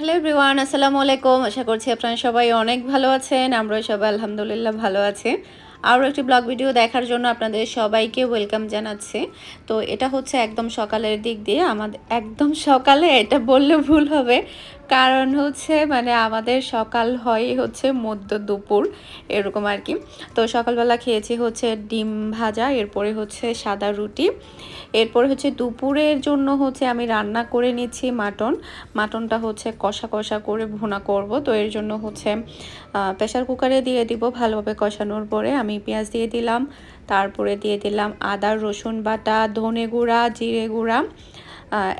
Hello everyone আসসালামু আলাইকুম। আশা করছি আপনারা সবাই অনেক ভালো আছেন, আমরাও সবাই আলহামদুলিল্লাহ ভালো আছি। আরও একটি ব্লগ ভিডিও দেখার জন্য আপনাদের সবাইকে ওয়েলকাম জানাচ্ছি। তো এটা হচ্ছে একদম সকালের দিক দিয়ে, আমাদের একদম সকালে এটা বললে ভুল হবে। কারণ হচ্ছে মানে আমাদের সকাল হয় হচ্ছে মধ্য দুপুর, এরকম আর কি তো সকালবেলা খেয়েছি হচ্ছে ডিম ভাজা, এরপরে হচ্ছে সাদা রুটি। এরপরে হচ্ছে দুপুরের জন্য হচ্ছে আমি রান্না করে নিচ্ছি মাটন। মাটনটা হচ্ছে কষা কষা করে ভুনা করব। তো এর জন্য হচ্ছে প্রেশার কুকারে দিয়ে দিব ভালোভাবে কষানোর পরে। আমি পেঁয়াজ দিয়ে দিলাম, তারপরে দিয়ে দিলাম আদা, রসুন বাটা, ধনে গুঁড়া, জিরে গুঁড়া।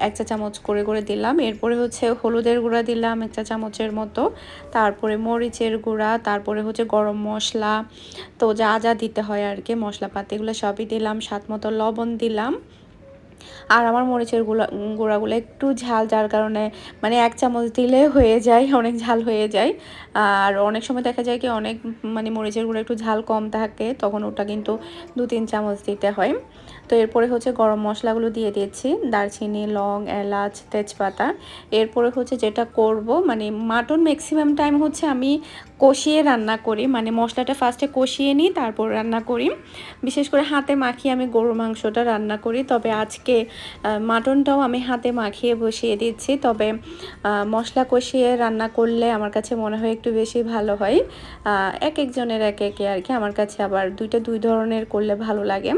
এক চা চামচ করে করে দিলাম। এরপরে হচ্ছে হলুদের গুঁড়া দিলাম এক চা চামচের মতো। তারপরে মরিচের গুঁড়া, তারপরে হচ্ছে গরম মশলা। তো যা যা দিতে হয় আর কি, মশলাপাতি এগুলো সবই দিলাম, স্বাদ মতো লবণ দিলাম। আর আমার মরিচের গুঁড়া গুঁড়াগুলো একটু ঝাল, যার কারণে মানে এক চামচ দিলে হয়ে যায়, অনেক ঝাল হয়ে যায়। আর অনেক সময় দেখা যায় কি, অনেক মানে মরিচের গুঁড়ো একটু ঝাল কম থাকে, তখন ওটা কিন্তু দু, তিন চামচ দিতে হয়। তো এরপরে হচ্ছে গরম মশলাগুলো দিয়ে দিয়েছি দারচিনি, লং, এলাচ, তেজপাতা। এরপরে হচ্ছে যেটা করব মানে মাটন ম্যাক্সিমাম টাইম হচ্ছে আমি কষিয়ে রান্না করি। মানে মশলাটা ফার্স্টে কষিয়ে নিই, তারপর রান্না করি। বিশেষ করে হাতে মাখিয়ে আমি গরু মাংসটা রান্না করি। তবে আজকে মাটনটাও আমি হাতে মাখিয়ে বসিয়ে দিচ্ছি। তবে মশলা কষিয়ে রান্না করলে আমার কাছে মনে হয় একটু বেশি ভালো হয়। এক একজনের এক একে আর কি। আমার কাছে আবার দুইটা দুই ধরনের করলে ভালো লাগে।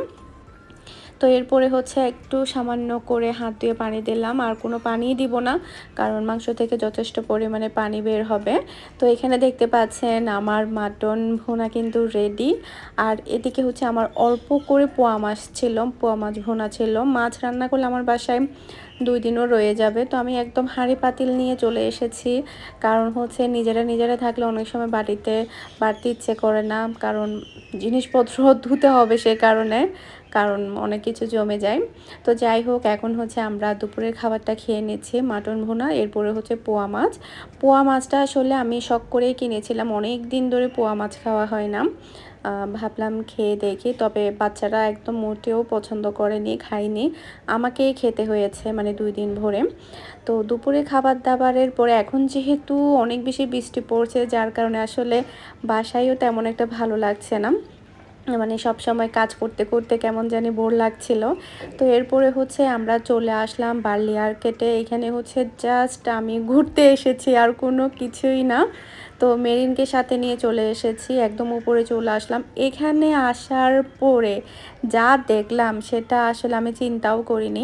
তো এরপরে হচ্ছে একটু সামান্য করে হাত দিয়ে পানি দিলাম। আর কোনো পানি দিব না, কারণ মাংস থেকে যথেষ্ট পরিমাণে পানি বের হবে। তো এখানে দেখতে পাচ্ছেন আমার মাটন ভুনা কিন্তু রেডি আর এদিকে হচ্ছে আমার অল্প করে পোয়া মাছ ছিল, পোয়া মাছ ভুনা ছিল। মাছ রান্না করলে আমার বাসায় দুই দিনও রয়ে যাবে। তো আমি একদম হাঁড়ি পাতিল নিয়ে চলে এসেছি। কারণ হচ্ছে নিজেরা নিজেরা থাকলে অনেক সময় বাড়িতে বাড়তে ইচ্ছে করে না, কারণ জিনিসপত্র ধুতে হবে সে কারণে। কারণ অনেক কিছু জমে যায়। তো যাই হোক, এখন হচ্ছে আমরা দুপুরের খাবারটা খেয়ে নিচ্ছি, মাটন ভুনা, এরপরে হচ্ছে পোয়া মাছ। পোয়া মাছটা আসলে আমি শখ করেই কিনেছিলাম, অনেক দিন ধরে পোয়া মাছ খাওয়া হয় না। ভাবলাম খেয়ে দেখি, তবে বাচ্চারা একদম মোটেও পছন্দ করেনি, খায়নি। আমাকেই খেতে হয়েছে মানে দুই দিন ভরে। তো দুপুরে খাবার দাবারের পরে এখন যেহেতু অনেক বেশি বৃষ্টি পড়ছে, যার কারণে আসলে বাসায়ও তেমন একটা ভালো লাগছে না। মানে সব সময় কাজ করতে করতে কেমন জানি বোর লাগছিল। তো এরপরে হচ্ছে আমরা চলে আসলাম বার্লি কেটে এখানে হচ্ছে জাস্ট আমি ঘুরতে এসেছি, আর কোনো কিছুই না। তো মেরিনকে সাথে নিয়ে চলে এসেছি, একদম উপরে চলে আসলাম। এখানে আসার পরে যা দেখলাম সেটা আসলে আমি চিন্তাও করিনি।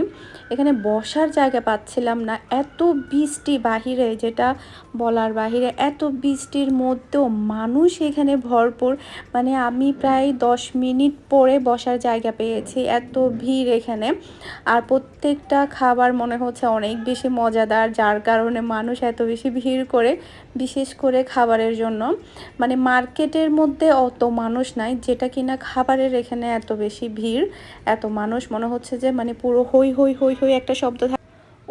এখানে বসার জায়গা পাচ্ছিলাম না, এত বৃষ্টি বাহিরে যেটা বলার বাহিরে, এত বৃষ্টির মধ্যেও মানুষ এখানে ভরপুর। মানে আমি প্রায় দশ মিনিট পরে বসার জায়গা পেয়েছি, এত ভিড় এখানে। আর প্রত্যেকটা খাবার মনে হচ্ছে অনেক বেশি মজাদার, যার কারণে মানুষ এত বেশি ভিড় করে বিশেষ করে খাবারের জন্য। মানে মার্কেটের মধ্যে অত মানুষ নাই, যেটা কিনা খাবারের এখানে এত বেশি ভিড়, এত মানুষ, মনে হচ্ছে যে মানে পুরো হই হই হই হই একটা শব্দ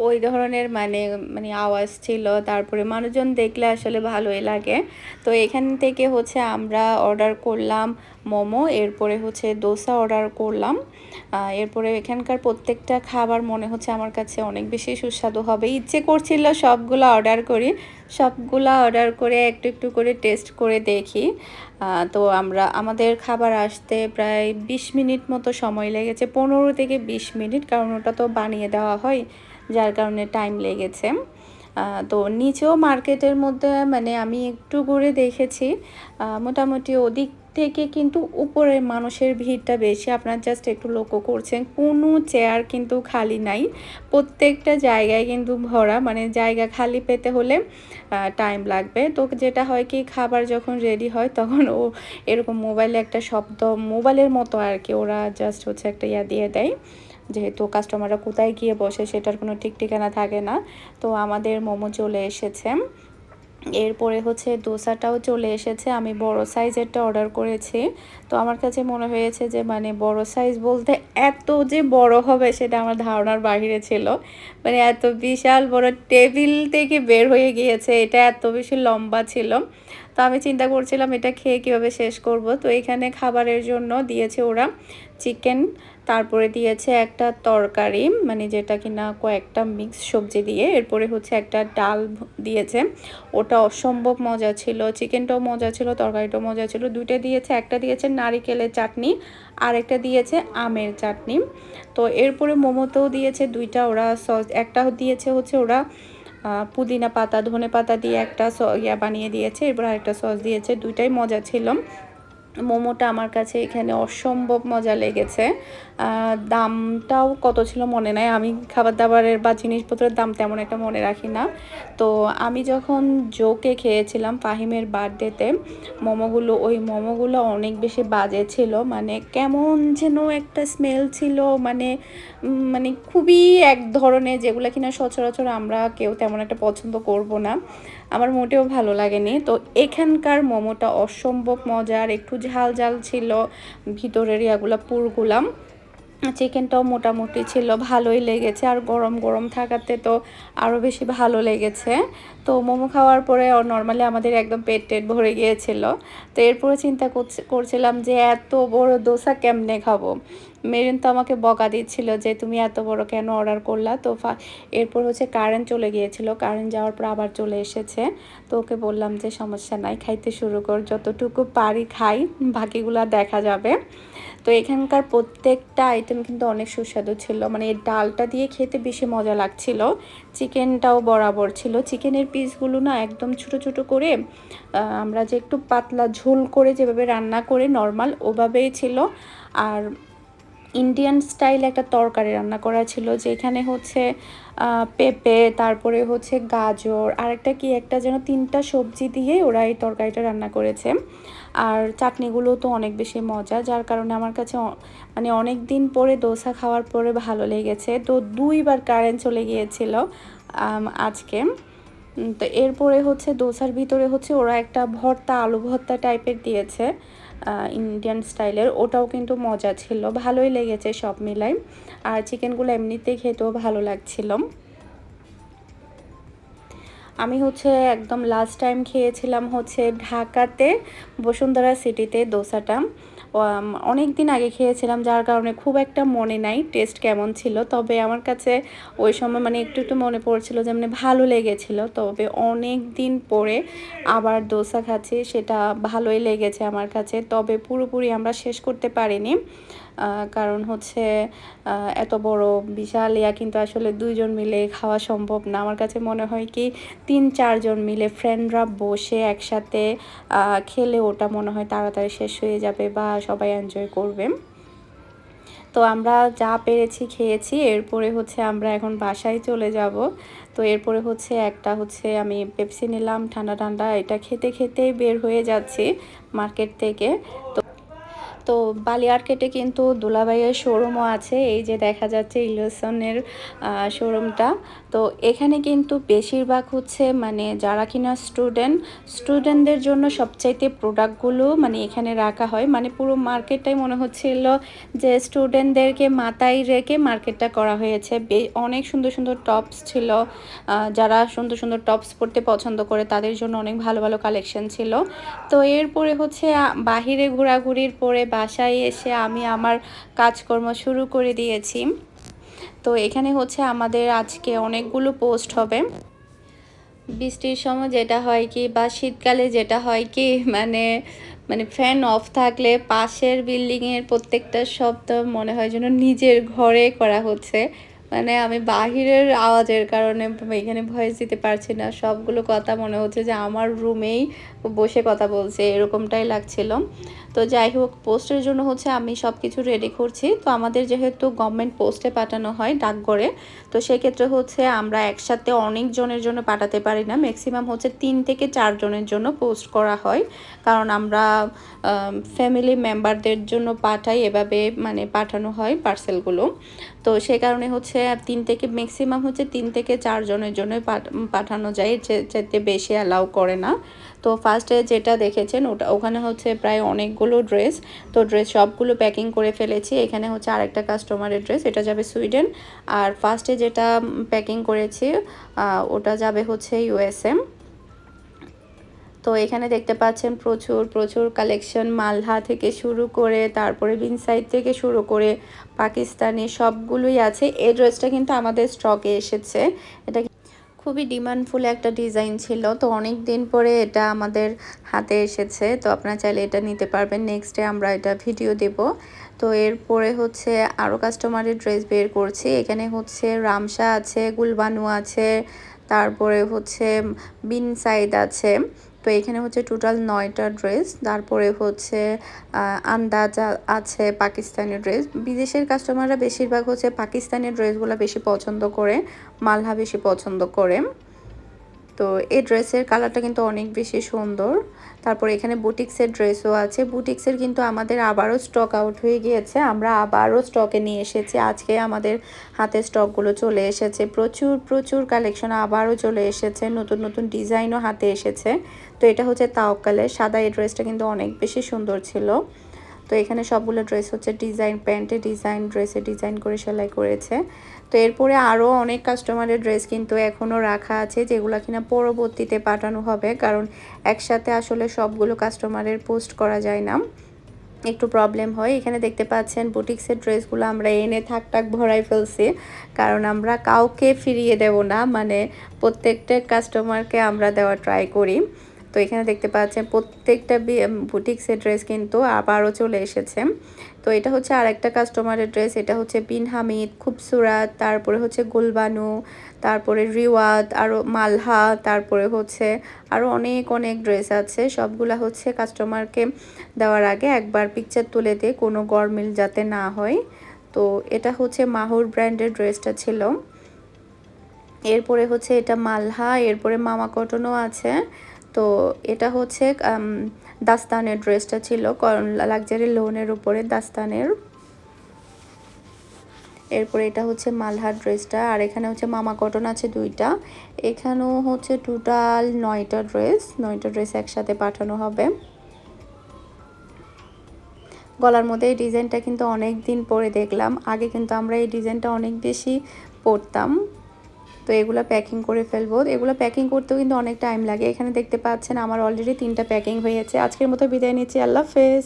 ওই ধরনের মানে মানে আওয়াজ ছিল। তারপরে মানুষজন দেখলে আসলে ভালোই লাগে। তো এখান থেকে হচ্ছে আমরা অর্ডার করলাম মোমো, এরপরে হচ্ছে দোসা অর্ডার করলাম। এরপরে এখানকার প্রত্যেকটা খাবার মনে হচ্ছে আমার কাছে অনেক বেশি সুস্বাদু হবে। ইচ্ছে করছিল সবগুলো অর্ডার করি। সবগুলো অর্ডার করে একটু একটু করে টেস্ট করে দেখি। তো আমরা, আমাদের খাবার আসতে প্রায় বিশ মিনিট মতো সময় লেগেছে। পনেরো থেকে বিশ মিনিট, কারণ ওটা তো বানিয়ে দেওয়া হয়। যার কারণে টাইম লেগেছে। তো নিচেও মার্কেটের মধ্যে মানে আমি একটু ঘুরে দেখেছি। মোটামুটি ওদিক থেকে কিন্তু উপরের মানুষের ভিড়টা বেশি। আপনার জাস্ট একটু লক্ষ্য করছেন, কোনো চেয়ার কিন্তু খালি নাই। প্রত্যেকটা জায়গায় কিন্তু ভরা মানে জায়গা খালি পেতে হলে টাইম লাগবে। তো যেটা হয় কি, খাবার যখন রেডি হয়, তখন ও এরকম মোবাইলে একটা শব্দ মোবাইলের মতো আর কি, ওরা জাস্ট হচ্ছে একটা ইয়া দিয়ে দেয়। যেহেতু কাস্টমাররা কোথায় গিয়ে বসে সেটার কোনো ঠিক ঠিকানা থাকে না, তো আমাদের মোমো চলে এসেছে। এরপরে হচ্ছে দোসাটাও চলে এসেছে, আমি বড় সাইজেরটা অর্ডার করেছি। তো আমার কাছে মনে হয়েছে যে মানে বড় সাইজ বলতে এত যে বড় হবে সেটা আমার ধারণার বাহিরে ছিল। মানে এত বিশাল বড় টেবিল থেকে বের হয়ে গিয়েছে, এটা এত বেশি লম্বা ছিল। তো আমি চিন্তা করছিলাম, এটা খেয়ে কীভাবে শেষ করব? তো এখানে খাবারের জন্য দিয়েছে ওরা চিকেন তারপরে দিয়েছে একটা তরকারি মানে যেটা কিনা কয়েকটা মিক্স সবজি দিয়ে। এরপরে হচ্ছে একটা ডাল দিয়েছে। ওটা অসম্ভব মজা ছিল চিকেনটাও মজা ছিল, তরকারিটাও মজা ছিল। দুইটা দিয়েছে, একটা দিয়েছে নারিকেলের চাটনি আর একটা দিয়েছে আমের চাটনি। তো এরপরে মোমোতেও দিয়েছে দুইটা ওরা সস, একটা দিয়েছে হচ্ছে ওরা পুদিনা পাতা, ধনে পাতা দিয়ে একটা ইয়া বানিয়ে দিয়েছে। এরপর আরেকটা সস দিয়েছে, দুইটাই মজা ছিল। মোমোটা আমার কাছে এখানে অসম্ভব মজা লেগেছে। দামটাও কত ছিল মনে নাই। আমি খাবার দাবারের বা জিনিসপত্রের দাম তেমন একটা মনে রাখি না। তো আমি যখন জোকে খেয়েছিলাম ফাহিমের বার্থডেতে, মোমোগুলো, ওই মোমোগুলো অনেক বেশি বাজে ছিল। মানে কেমন যেন একটা স্মেল ছিল। মানে মানে খুবই এক ধরনের যেগুলো কিনা সচরাচর আমরা কেউ তেমন একটা পছন্দ করব না। আমার মোটেও ভালো লাগেনি। তো এখানকার মোমোটা অসম্ভব মজার। একটু ঝাল ঝাল ছিল, ভিতরের ইয়াগুলো পুরগুলাম। চিকেনটাও মোটামুটি ছিল, ভালোই লেগেছে। আর গরম গরম থাকাতে তো আরও বেশি ভালো লেগেছে। তো মোমো খাওয়ার পরে নর্মালি আমাদের একদম পেট টেট ভরে গিয়েছিল। তো এরপরে চিন্তা করছিলাম যে এত বড় দোসা কেমনে খাব? মেরিন তো আমাকে বকা দিচ্ছিল যে তুমি এত বড় কেন অর্ডার করলা? তো এরপর হচ্ছে কারেন্ট চলে গিয়েছিল। কারেন্ট যাওয়ার পর আবার চলে এসেছে। তো ওকে বললাম যে সমস্যা নাই, খাইতে শুরু কর। যতটুকু পারি খাই, বাকিগুলো দেখা যাবে। তো এখানকার প্রত্যেকটা আইটেম কিন্তু অনেক সুস্বাদু ছিল। মানে এর ডালটা দিয়ে খেতে বেশি মজা লাগছিল। চিকেনটাও বরাবর ছিল। চিকেনের পিসগুলো না একদম ছোট ছোট করে আমরা যে একটু পাতলা ঝোল করে যেভাবে রান্না করে নর্মাল ওভাবেই ছিল। আর ইন্ডিয়ান স্টাইল একটা তরকারি রান্না করা ছিল, যেখানে হচ্ছে পেঁপে, তারপরে হচ্ছে গাজর আর একটা কি একটা যেন তিনটা সবজি দিয়ে ওরা এই তরকারিটা রান্না করেছে। আর চাটনিগুলো তো অনেক বেশি মজা, যার কারণে আমার কাছে মানে অনেক দিন পরে দোসা খাওয়ার পরে ভালো লেগেছে। তো দুইবার কারেন্ট চলে গিয়েছিল আজকে। তো এরপরে হচ্ছে দোসার ভিতরে হচ্ছে ওরা একটা ভর্তা, আলু ভর্তা টাইপের দিয়েছে। ইন্ডিয়ান স্টাইলের ওটাও কিন্তু মজা ছিল। ভালোই লেগেছে সব মিলাই। আর চিকেনগুলো এমনিতেই খেতেও ভালো লাগছিল। আমি হচ্ছে একদম লাস্ট টাইম খেয়েছিলাম হচ্ছে ঢাকাতে, বসুন্ধরা সিটিতে দোসাটা। অনেক দিন আগে খেয়েছিলাম, যার কারণে খুব একটা মনে নাই টেস্ট কেমন ছিল। তবে আমার কাছে ওই সময় মানে একটু একটু মনে পড়ছিল যে মানে ভালো লেগেছিল। তবে অনেক দিন পরে আবার দোসা খাচ্ছি, সেটা ভালোই লেগেছে আমার কাছে। তবে পুরোপুরি আমরা শেষ করতে পারিনি। কারণ হচ্ছে এত বড় বিশাল ইয়া, কিন্তু আসলে দুইজন মিলে খাওয়া সম্ভব না। আমার কাছে মনে হয় কি, তিন চারজন মিলে ফ্রেন্ডরা বসে একসাথে খেলে ওটা মনে হয় তাড়াতাড়ি শেষ হয়ে যাবে বা সবাই এনজয় করবে। তো আমরা যা পেরেছি খেয়েছি, এরপরে হচ্ছে আমরা এখন বাসায় চলে যাব। তো এরপরে হচ্ছে একটা হচ্ছে আমি পেপসি নিলাম, ঠান্ডা ঠান্ডা, এটা খেতে, খেতেই বের হয়ে যাচ্ছি মার্কেট থেকে। তো তো বালিয়ারকেটে কিন্তু দুলাভাইয়ের শোরুমও আছে, এই যে দেখা যাচ্ছে ইলিউশনের শোরুমটা। তো এখানে কিন্তু বেশিরভাগ হচ্ছে মানে যারা কিনা স্টুডেন্ট, স্টুডেন্টদের জন্য সবচাইতে প্রোডাক্টগুলো মানে এখানে রাখা হয়। মানে পুরো মার্কেটটাই মনে হচ্ছিল যে স্টুডেন্টদেরকে মাথায় রেখে মার্কেটটা করা হয়েছে। অনেক সুন্দর সুন্দর টপস ছিল যারা সুন্দর সুন্দর টপস পরতে পছন্দ করে তাদের জন্য অনেক ভালো ভালো কালেকশন ছিল। তো এরপরে হচ্ছে বাহিরে ঘোরাঘুরির পরে বাসায় এসে আমি আমার কাজকর্ম শুরু করে দিয়েছি। তো এখানে হচ্ছে আমাদের আজকে অনেকগুলো পোস্ট হবে। বৃষ্টির সময় যেটা হয় কি বা শীতকালে যেটা হয় কি মানে মানে ফ্যান অফ থাকলে পাশের বিল্ডিংয়ের প্রত্যেকটা শব্দ মনে হয় যেন নিজের ঘরে করা হচ্ছে। মানে আমি বাহিরের আওয়াজের কারণে এখানে ভয়েস দিতে পারছি না। সবগুলো কথা মনে হচ্ছে যে আমার রুমেই বসে কথা বলছে, এরকমটাই লাগছিল। তো যাই হোক, পোস্টের জন্য হচ্ছে আমি সব কিছু রেডি করছি। তো আমাদের যেহেতু গভর্নমেন্ট পোস্টে পাঠানো হয় ডাকঘরে, তো সেক্ষেত্রে হচ্ছে আমরা একসাথে অনেক জনের জন্য পাঠাতে পারি না। ম্যাক্সিমাম হচ্ছে তিন থেকে চারজনের জন্য পোস্ট করা হয়। কারণ আমরা ফ্যামিলি মেম্বারদের জন্য পাঠাই, এভাবে মানে পাঠানো হয় পার্সেলগুলো তো সে কারণে হচ্ছে তিন থেকে ম্যাক্সিমাম হচ্ছে তিন থেকে চারজনের জন্য পাঠানো যায়। যেতে বেশি অ্যালাউ করে না। তো ফার্স্টে যেটা দেখেছেন, ওটা, ওখানে হচ্ছে প্রায় অনেকগুলো ড্রেস তো ড্রেস সবগুলো প্যাকিং করে ফেলেছি। এখানে হচ্ছে আরেকটা কাস্টমারের ড্রেস এটা যাবে সুইডেন আর ফার্স্টে যেটা প্যাকিং করেছি ওটা যাবে হচ্ছে ইউএসএম তো এখানে দেখতে পাচ্ছেন প্রচুর প্রচুর কালেকশন মালহা থেকে শুরু করে, তারপরে বিনসাইড থেকে শুরু করে, পাকিস্তানি সবগুলোই আছে। এই ড্রেসটা কিন্তু আমাদের স্টকে এসেছে। এটা খুবই ডিমান্ডফুল একটা ডিজাইন ছিল। তো অনেক দিন পরে এটা আমাদের হাতে এসেছে। তো আপনারা চাইলে এটা নিতে পারবেন। নেক্সট ডে আমরা এটা ভিডিও দেব। তো এরপরে হচ্ছে আরও কাস্টমারের ড্রেস বের করছি। এখানে হচ্ছে রামসা আছে, গুলবানু আছে, তারপরে হচ্ছে বিন সাইদ আছে। তো এখানে হচ্ছে টোটাল নয়টা ড্রেস, তারপরে হচ্ছে আন্দাজ আছে পাকিস্তানি ড্রেস। বিদেশের কাস্টমাররা বেশিরভাগ হচ্ছে পাকিস্তানি ড্রেসগুলো বেশি পছন্দ করে, মালহা বেশি পছন্দ করে। তো এই ড্রেসের কালারটা কিন্তু অনেক বেশি সুন্দর। তারপর এখানে বুটিক্সের ড্রেসও আছে। বুটিক্সের কিন্তু আমাদের আবারও স্টক আউট হয়ে গিয়েছে। আমরা আবারও স্টকে নিয়ে এসেছি। আজকে আমাদের হাতে স্টকগুলো চলে এসেছে। প্রচুর প্রচুর কালেকশন আবারও চলে এসেছে। নতুন নতুন ডিজাইনও হাতে এসেছে। তো এটা হচ্ছে তাওকালের সাদা এই ড্রেসটা কিন্তু অনেক বেশি সুন্দর ছিল। তো এখানে সবগুলো ড্রেস হচ্ছে ডিজাইন প্যান্টে ডিজাইন ড্রেসে ডিজাইন করে সেলাই করেছে। তো এরপরে আরও অনেক কাস্টমারের ড্রেস কিন্তু এখনও রাখা আছে, যেগুলো কিনা পরবর্তীতে পাঠানো হবে, কারণ একসাথে আসলে সবগুলো কাস্টমারের পোস্ট করা যায় না। একটু প্রবলেম হয়। এখানে দেখতে পাচ্ছেন বুটিক্সের ড্রেসগুলো আমরা এনে থাক টাক ভরাই ফেলছি, কারণ আমরা কাউকে ফিরিয়ে দেব না মানে প্রত্যেকটা কাস্টমারকে আমরা দেওয়া ট্রাই করি। তো এখানে দেখতে পাচ্ছেন প্রত্যেকটা বুটিক্সের ড্রেস কিন্তু আবারও চলে এসেছে। তো এটা হচ্ছে আরেকটা কাস্টমারের ড্রেস এটা হচ্ছে বিন হামিদ, খুবসুরাত, তারপরে হচ্ছে গুলবানু, তারপরে রিওয়াদ আরও মালহা, তারপরে হচ্ছে আরও অনেক অনেক ড্রেস আছে। সবগুলা হচ্ছে কাস্টমারকে দেওয়ার আগে একবার পিকচার তুলে দিয়ে কোনো গরমিল যাতে না হয়। তো এটা হচ্ছে মাহুর ব্র্যান্ডের ড্রেসটা ছিল। এরপরে হচ্ছে এটা মালহা, এরপরে মামা কটনও আছে। তো এটা হচ্ছে দাস্তানের ড্রেসটা ছিল লাক্সারি লোনের উপরে দাস্তানের। এরপরে এটা হচ্ছে মালহার ড্রেসটা আর এখানে হচ্ছে মামা কটন আছে দুইটা। এখানেও হচ্ছে টোটাল নয়টা ড্রেস নয়টা ড্রেস একসাথে পাঠানো হবে। গলার মধ্যে এই ডিজাইনটা কিন্তু অনেক দিন পরে দেখলাম। আগে কিন্তু আমরা এই ডিজাইনটা অনেক বেশি পরতাম। তো এগুলো প্যাকিং করে ফেলব। এগুলো প্যাকিং করতেও কিন্তু অনেক টাইম লাগে। এখানে দেখতে পাচ্ছেন আমার অলরেডি তিনটা প্যাকিং হয়েছে আজকের মতো বিদায় নিচ্ছি। আল্লাহ হাফেজ।